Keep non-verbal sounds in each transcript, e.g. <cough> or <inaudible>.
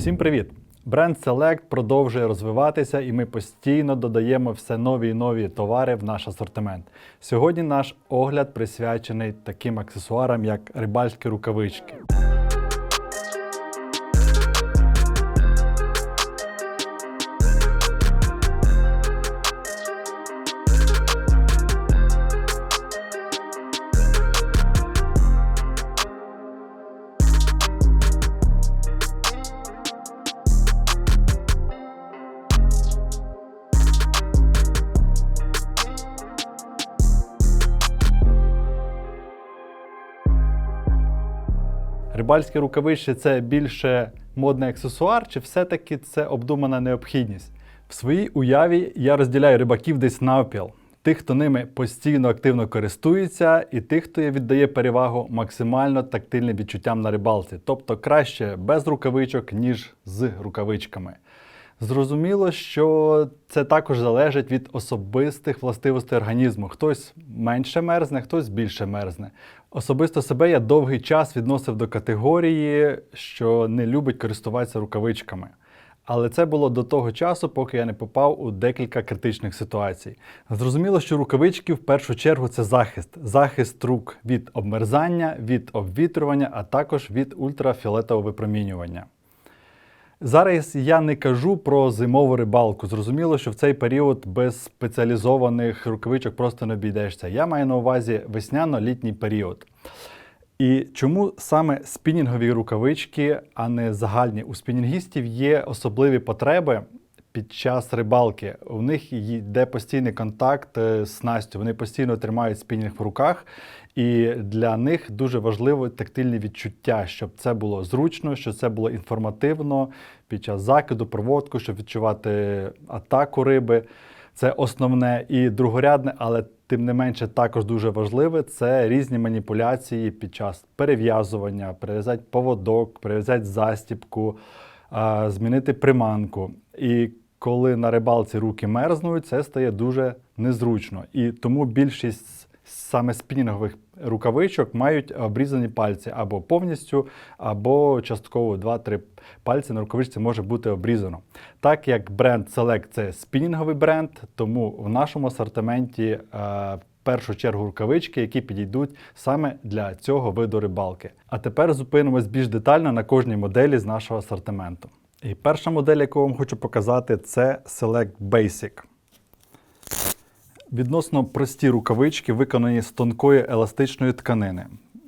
Всім привіт! Бренд Select продовжує розвиватися, і ми постійно додаємо все нові і нові товари в наш асортимент. Сьогодні наш огляд присвячений таким аксесуарам, як рибальські рукавички. Рибальські рукавички це більше модний аксесуар, чи все-таки це обдумана необхідність? В своїй уяві я розділяю рибаків десь навпіл. Тих, хто ними постійно активно користується, і тих, хто віддає перевагу максимально тактильним відчуттям на рибалці, тобто краще без рукавичок, ніж з рукавичками. Зрозуміло, що це також залежить від особистих властивостей організму. Хтось менше мерзне, хтось більше мерзне. Особисто себе я довгий час відносив до категорії, що не любить користуватися рукавичками. Але це було до того часу, поки я не попав у декілька критичних ситуацій. Зрозуміло, що рукавички в першу чергу це захист, захист рук від обмерзання, від обвітрювання, а також від ультрафіолетового випромінювання. Зараз я не кажу про зимову рибалку. Зрозуміло, що в цей період без спеціалізованих рукавичок просто не обійдешся. Я маю на увазі весняно-літній період. І чому саме спінінгові рукавички, а не загальні? У спінінгістів є особливі потреби під час рибалки. У них йде постійний контакт е, з снастю, вони постійно тримають спінінг в руках, і для них дуже важливо тактильні відчуття, щоб це було зручно, щоб це було інформативно під час закиду, проводку, щоб відчувати атаку риби. Це основне і другорядне, але тим не менше також дуже важливе це різні маніпуляції під час перев'язування, перев'язати поводок, перев'язати застіпку, змінити приманку. І коли на рибалці руки мерзнуть, це стає дуже незручно. І тому більшість саме спінінгових рукавичок мають обрізані пальці або повністю, або частково 2-3 пальці на рукавичці може бути обрізано. Так як бренд Select це спінінговий бренд, тому в нашому асортименті е, в першу чергу рукавички, які підійдуть саме для цього виду рибалки. А тепер зупинимось більш детально на кожній моделі з нашого асортименту. І перша модель, яку вам хочу показати, це Select Basic. Відносно прості рукавички, виконані з тонкої еластичної тканини.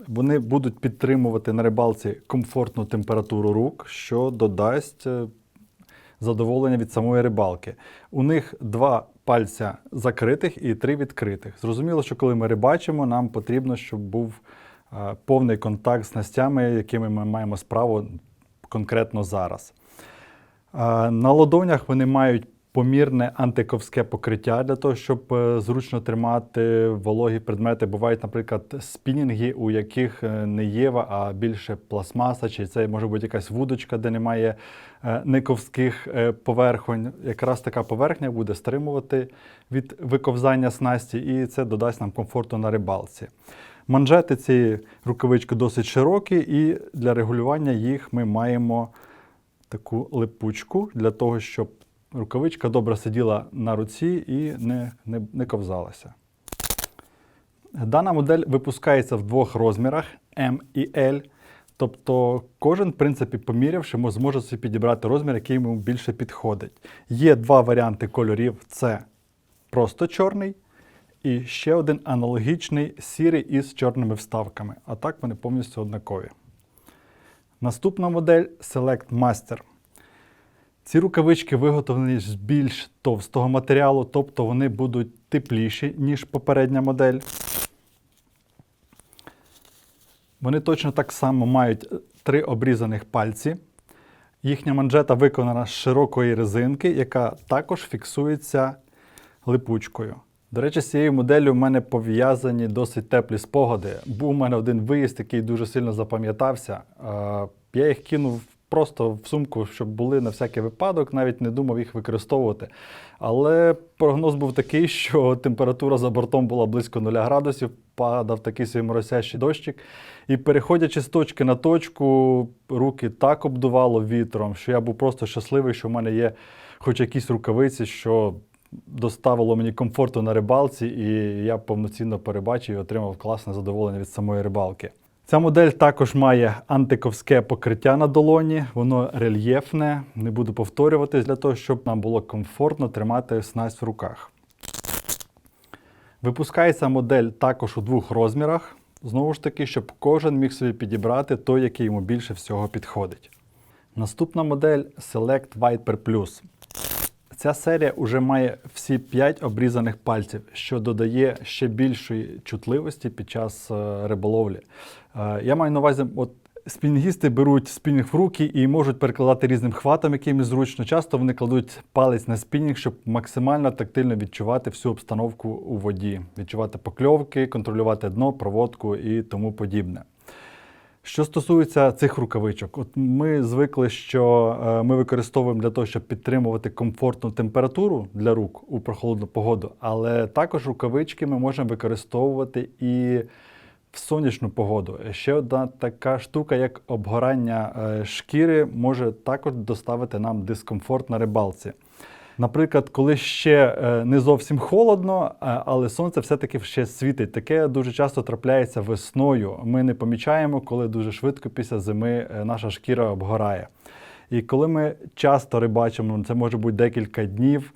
Вони будуть підтримувати на рибалці комфортну температуру рук, що додасть е, задоволення від самої рибалки. У них два пальця закритих і три відкритих. Зрозуміло, що коли ми рибачимо, нам потрібно, щоб був е, повний контакт з настями, якими ми маємо справу конкретно зараз. Е, На ладонях вони мають помірне антиковське покриття для того, щоб е, зручно тримати вологі предмети. Бувають, наприклад, спінінги, у яких е, не єва, а більше пластмаса, чи це може бути якась вудочка, де немає е, нековських е, поверхонь. Якраз така поверхня буде стримувати від виковзання снасті, і це додасть нам комфорту на рибалці. Манжети цієї рукавички досить широкі, і для регулювання їх ми маємо таку липучку для того, щоб рукавичка добре сиділа на руці і не, не, не ковзалася. Дана модель випускається в двох розмірах M і L. Тобто кожен, в принципі, помірявши, зможе собі підібрати розмір, який йому більше підходить. Є два варіанти кольорів: це просто чорний і ще один аналогічний сірий із чорними вставками. А так вони повністю однакові. Наступна модель Select Master. Ці рукавички виготовлені з більш товстого матеріалу, тобто вони будуть тепліші, ніж попередня модель. Вони точно так само мають три обрізаних пальці. Їхня манжета виконана з широкої резинки, яка також фіксується липучкою. До речі, з цією моделлю в мене пов'язані досить теплі спогади. Був у мене один виїзд, який дуже сильно запам'ятався. Е, Я їх кинув просто в сумку, щоб були на всякий випадок, навіть не думав їх використовувати. Але прогноз був такий, <laughs> що температура за бортом була близько 0 градусів, падав такий свій моросящий дощик. І переходячи з точки на точку, руки так обдувало вітром, що я був просто щасливий, що в мене є хоч якісь рукавиці, що доставило мені комфорту на рибалці, і я повноцінно перебачив і отримав класне задоволення від самої рибалки. Ця модель також має антиковське покриття на долоні, воно рельєфне. Не буду повторюватись для того, щоб нам було комфортно тримати снасть в руках. Випускається модель також у двох розмірах. Знову ж таки, щоб кожен міг собі підібрати той, який йому більше всього підходить. Наступна модель Select Viper Plus. Ця серія вже має всі 5 обрізаних пальців, що додає ще більшої чутливості під час е, риболовлі. Е, Я маю на увазі, от спінінгісти беруть спінінг в руки і можуть перекладати різним хватом, яким зручно. Часто вони кладуть палець на спінінг, щоб максимально тактильно відчувати всю обстановку у воді, відчувати покльовки, контролювати дно, проводку і тому подібне. Що стосується цих рукавичок, от ми звикли, що е, ми використовуємо для того, щоб підтримувати комфортну температуру для рук у прохолодну погоду, але також рукавички ми можемо використовувати і в сонячну погоду. Ще одна така штука, як обгорання е, шкіри, може також доставити нам дискомфорт на рибалці. Наприклад, коли ще е, не зовсім холодно, е, але сонце все-таки ще світить. Таке дуже часто трапляється весною. Ми не помічаємо, коли дуже швидко після зими е, наша шкіра обгорає. І коли ми часто рибачимо, це може бути декілька днів.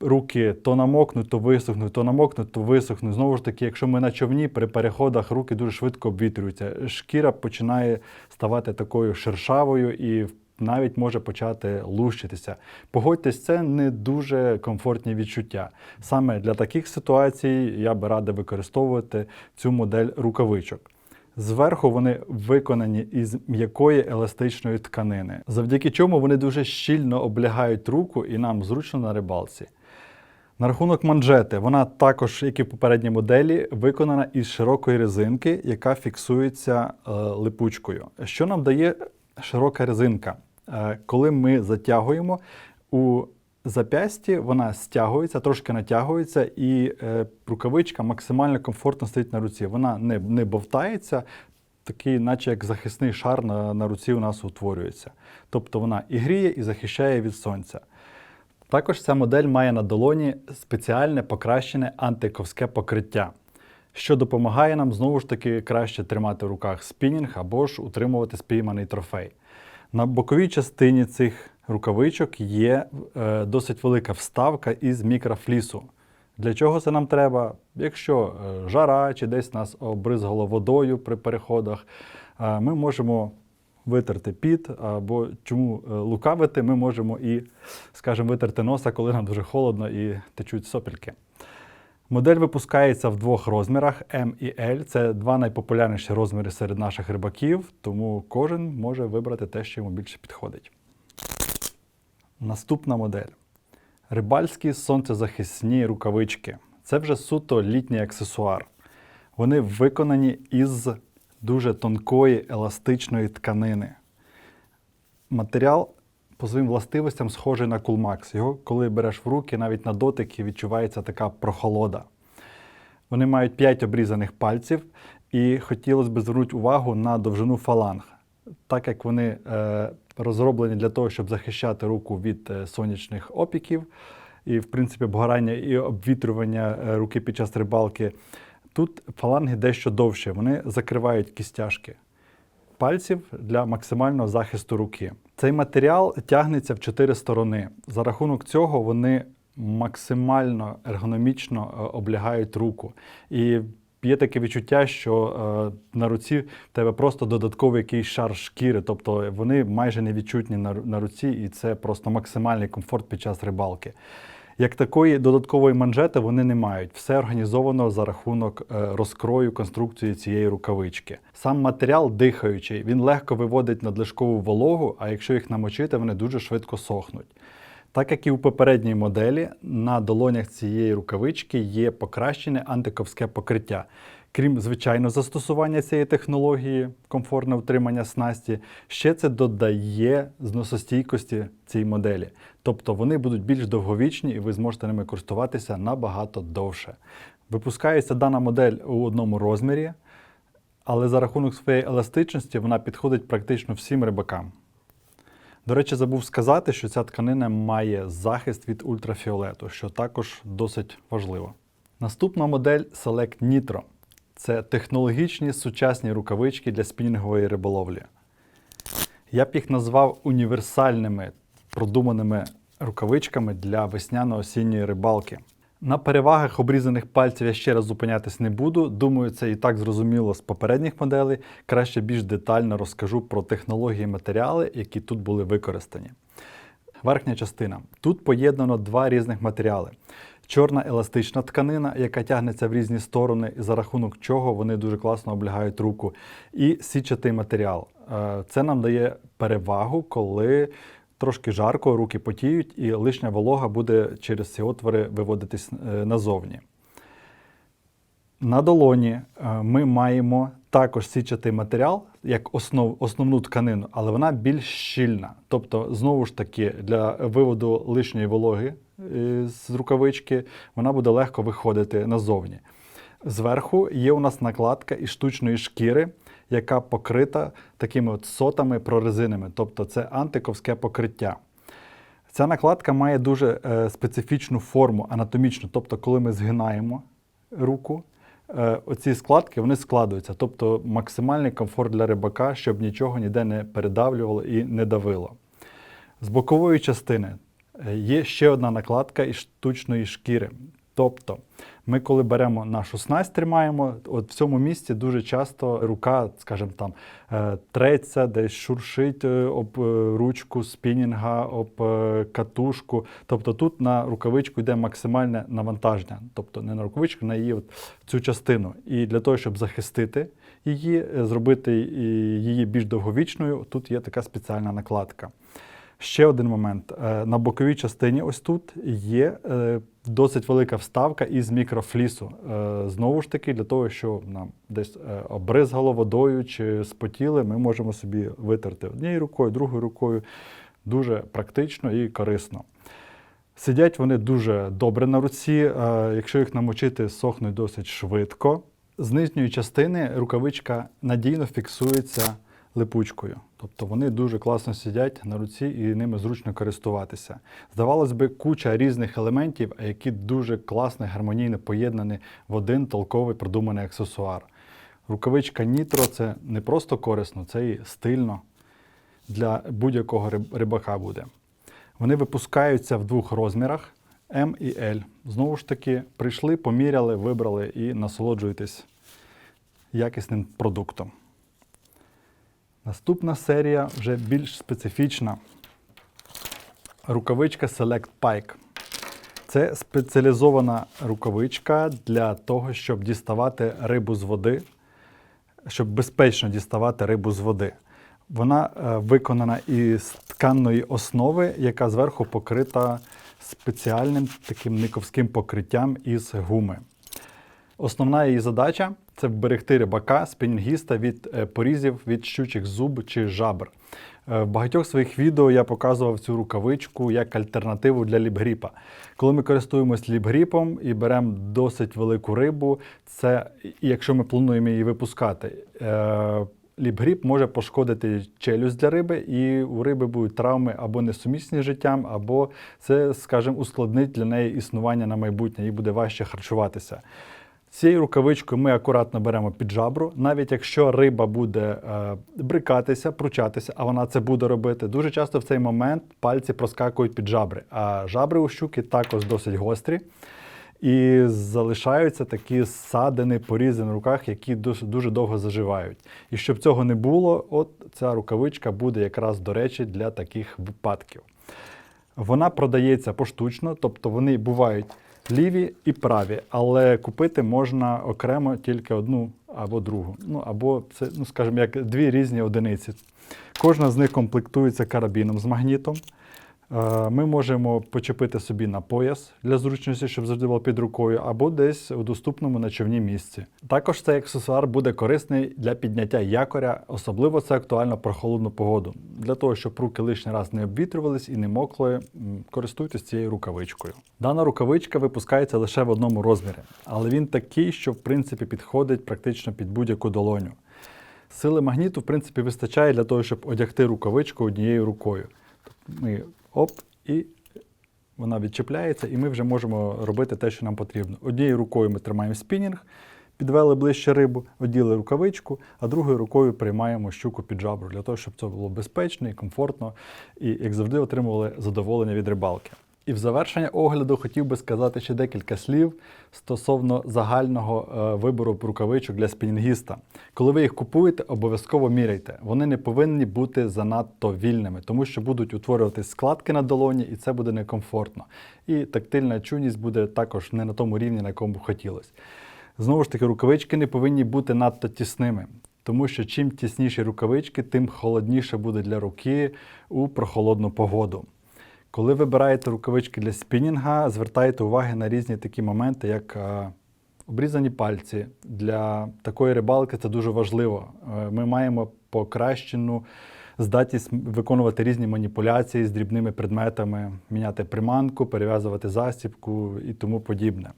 Руки то намокнуть, то висохнуть, то намокнуть, то висохнуть. Знову ж таки, якщо ми на човні при переходах руки дуже швидко обвітрюються. Шкіра починає ставати такою шершавою і навіть може почати лущитися. Погодьтесь, це не дуже комфортні відчуття. Саме для таких ситуацій я би радив використовувати цю модель рукавичок. Зверху вони виконані із м'якої еластичної тканини, завдяки чому вони дуже щільно облягають руку і нам зручно на рибалці. На рахунок манжети, вона також, як і в попередній моделі, виконана із широкої резинки, яка фіксується е, липучкою. Що нам дає широка резинка? Е, коли ми затягуємо у зап'ясті, вона стягується, трошки натягується, і е, рукавичка максимально комфортно стоїть на руці. Вона не, не бовтається, такий, наче як захисний шар на, на руці у нас утворюється. Тобто вона і гріє, і захищає від сонця. Також ця модель має на долоні спеціальне покращене антиковське покриття, що допомагає нам знову ж таки краще тримати в руках спінінг або ж утримувати спійманий трофей. На боковій частині цих рукавичок є е, досить велика вставка із мікрофлісу. Для чого це нам треба? Якщо е, жара чи десь нас обризгало водою при переходах, е, ми можемо витерти піт, або чому е, лукавити, ми можемо і, скажімо, витерти носа, коли нам дуже холодно і течуть сопельки. Модель випускається в двох розмірах М і L. Це два найпопулярніші розміри серед наших рибаків, тому кожен може вибрати те, що йому більше підходить. Наступна модель. Рибальські сонцезахисні рукавички. Це вже суто літній аксесуар. Вони виконані із дуже тонкої еластичної тканини. Матеріал по своїм властивостям схожий на кулмакс. Його, коли береш в руки, навіть на дотики відчувається така прохолода. Вони мають 5 обрізаних пальців, і хотілося б звернути увагу на довжину фаланг. Так як вони е, розроблені для того, щоб захищати руку від е, сонячних опіків, і, в принципі, обгорання і обвітрювання е, руки під час рибалки, тут фаланги дещо довші, вони закривають кістяшки пальців для максимального захисту руки. Цей матеріал тягнеться в чотири сторони. За рахунок цього вони максимально ергономічно е, облягають руку. І є таке відчуття, що е, на руці в тебе просто додатковий якийсь шар шкіри, тобто вони майже невідчутні на, на руці, і це просто максимальний комфорт під час рибалки. Як такої додаткової манжети вони не мають. Все організовано за рахунок е, розкрою конструкції цієї рукавички. Сам матеріал дихаючий, він легко виводить надлишкову вологу, а якщо їх намочити, вони дуже швидко сохнуть. Так як і у попередній моделі, на долонях цієї рукавички є покращене антиковське покриття. Крім звичайного застосування цієї технології, комфортне утримання снасті, ще це додає зносостійкості цій моделі. Тобто вони будуть більш довговічні і ви зможете ними користуватися набагато довше. Випускається дана модель у одному розмірі, але за рахунок своєї еластичності вона підходить практично всім рибакам. До речі, забув сказати, що ця тканина має захист від ультрафіолету, що також досить важливо. Наступна модель Select Nitro. Це технологічні сучасні рукавички для спінінгової риболовлі. Я б їх назвав універсальними продуманими рукавичками для весняно-осінньої рибалки. На перевагах обрізаних пальців я ще раз зупинятись не буду. Думаю, це і так зрозуміло з попередніх моделей. Краще більш детально розкажу про технології матеріали, які тут були використані. Верхня частина. Тут поєднано два різних матеріали. Чорна еластична тканина, яка тягнеться в різні сторони, за рахунок чого вони дуже класно облягають руку, і січатий матеріал. Е, Це нам дає перевагу, коли трошки жарко, руки потіють, і лишня волога буде через ці отвори виводитись е, назовні. На долоні е, ми маємо також січатий матеріал як основ, основну тканину, але вона більш щільна. Тобто, знову ж таки, для виводу лишньої вологи е, з рукавички вона буде легко виходити назовні. Зверху є у нас накладка із штучної шкіри, яка покрита такими от сотами прорезинами, тобто це антиковське покриття. Ця накладка має дуже е, специфічну форму анатомічну, тобто, коли ми згинаємо руку, е, оці складки вони складуються, тобто максимальний комфорт для рибака, щоб нічого ніде не передавлювало і не давило. З бокової частини е, є ще одна накладка із штучної шкіри. Тобто, ми, коли беремо нашу снасть, тримаємо, от в цьому місці дуже часто рука, скажімо там, е, треться, десь шуршить е, об е, ручку спінінга, об катушку. Тобто тут на рукавичку йде максимальне навантаження, тобто не на рукавичку, на її от цю частину. І для того, щоб захистити її, зробити її більш довговічною, тут є така спеціальна накладка. Ще один момент. Е, На боковій частині, ось тут, є е, досить велика вставка із мікрофлісу. Е, Знову ж таки, для того, щоб нам десь обризгало водою чи спотіли, ми можемо собі витерти однією рукою, другою рукою. Дуже практично і корисно. Сидять вони дуже добре на руці. Якщо їх намочити, сохнуть досить швидко. З нижньої частини рукавичка надійно фіксується липучкою. Тобто вони дуже класно сидять на руці і ними зручно користуватися. Здавалось би, куча різних елементів, а які дуже класно, гармонійно поєднані в один толковий продуманий аксесуар. Рукавичка Nitro – це не просто корисно, це і стильно для будь-якого риб- рибака буде. Вони випускаються в двох розмірах М і L. Знову ж таки, прийшли, поміряли, вибрали і насолоджуєтесь якісним продуктом. Наступна серія вже більш специфічна. Рукавичка Select Pike. Це спеціалізована рукавичка для того, щоб діставати рибу з води, щоб безпечно діставати рибу з води. Вона е, виконана із тканної основи, яка зверху покрита спеціальним таким никовським покриттям із гуми. Основна її задача це вберегти рибака, спінінгіста від е, порізів від щучих зуб чи жабр. Е, В багатьох своїх відео я показував цю рукавичку як альтернативу для ліпгріпа. Коли ми користуємось ліпгріпом і беремо досить велику рибу, це якщо ми плануємо її випускати. е, Ліпгріп може пошкодити челюсть для риби, і у риби будуть травми або несумісні з життям, або це, скажімо, ускладнить для неї існування на майбутнє, їй буде важче харчуватися. Цією рукавичкою ми акуратно беремо під жабру. Навіть якщо риба буде е, брикатися, пручатися, а вона це буде робити, дуже часто в цей момент пальці проскакують під жабри. А жабри у щуки також досить гострі. І залишаються такі ссадини, порізи на руках, які дуже довго заживають. І щоб цього не було, от ця рукавичка буде якраз до речі для таких випадків. Вона продається поштучно, тобто вони бувають ліві і праві, але купити можна окремо тільки одну або другу. Ну або це, ну скажімо, як дві різні одиниці. Кожна з них комплектується карабіном з магнітом. Е, Ми можемо почепити собі на пояс для зручності, щоб завжди було під рукою, або десь у доступному на човні місці. Також цей аксесуар буде корисний для підняття якоря, особливо це актуально про холодну погоду. Для того, щоб руки лишній раз не обвітрювались і не мокли, користуйтесь цією рукавичкою. Дана рукавичка випускається лише в одному розмірі, але він такий, що в принципі підходить практично під будь-яку долоню. Сили магніту, в принципі, вистачає для того, щоб одягти рукавичку однією рукою. Ми оп, і вона відчіпляється, і ми вже можемо робити те, що нам потрібно. Однією рукою ми тримаємо спінінг, підвели ближче рибу, оділи рукавичку, а другою рукою приймаємо щуку під жабру, для того, щоб це було безпечно і комфортно, і, як завжди, отримували задоволення від рибалки. І в завершення огляду хотів би сказати ще декілька слів стосовно загального е, вибору рукавичок для спінінгіста. Коли ви їх купуєте, обов'язково міряйте. Вони не повинні бути занадто вільними, тому що будуть утворюватись складки на долоні, і це буде некомфортно. І тактильна чуйність буде також не на тому рівні, на якому хотілося. Знову ж таки, рукавички не повинні бути надто тісними. Тому що чим тісніші рукавички, тим холодніше буде для руки у прохолодну погоду. Коли вибираєте рукавички для спінінга, звертайте уваги на різні такі моменти, як е, обрізані пальці. Для такої рибалки це дуже важливо. Е, Ми маємо покращену здатність виконувати різні маніпуляції з дрібними предметами, міняти приманку, перев'язувати засібку і тому подібне.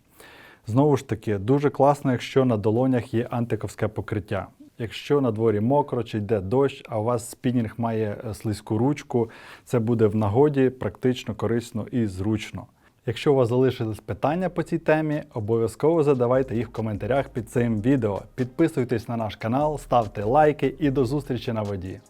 Знову ж таки, дуже класно, якщо на долонях є антиковське покриття. Якщо на дворі мокро чи йде дощ, а у вас спінінг має е, слизьку ручку, це буде в нагоді практично корисно і зручно. Якщо у вас залишились питання по цій темі, обов'язково задавайте їх в коментарях під цим відео. Підписуйтесь на наш канал, ставте лайки і до зустрічі на воді.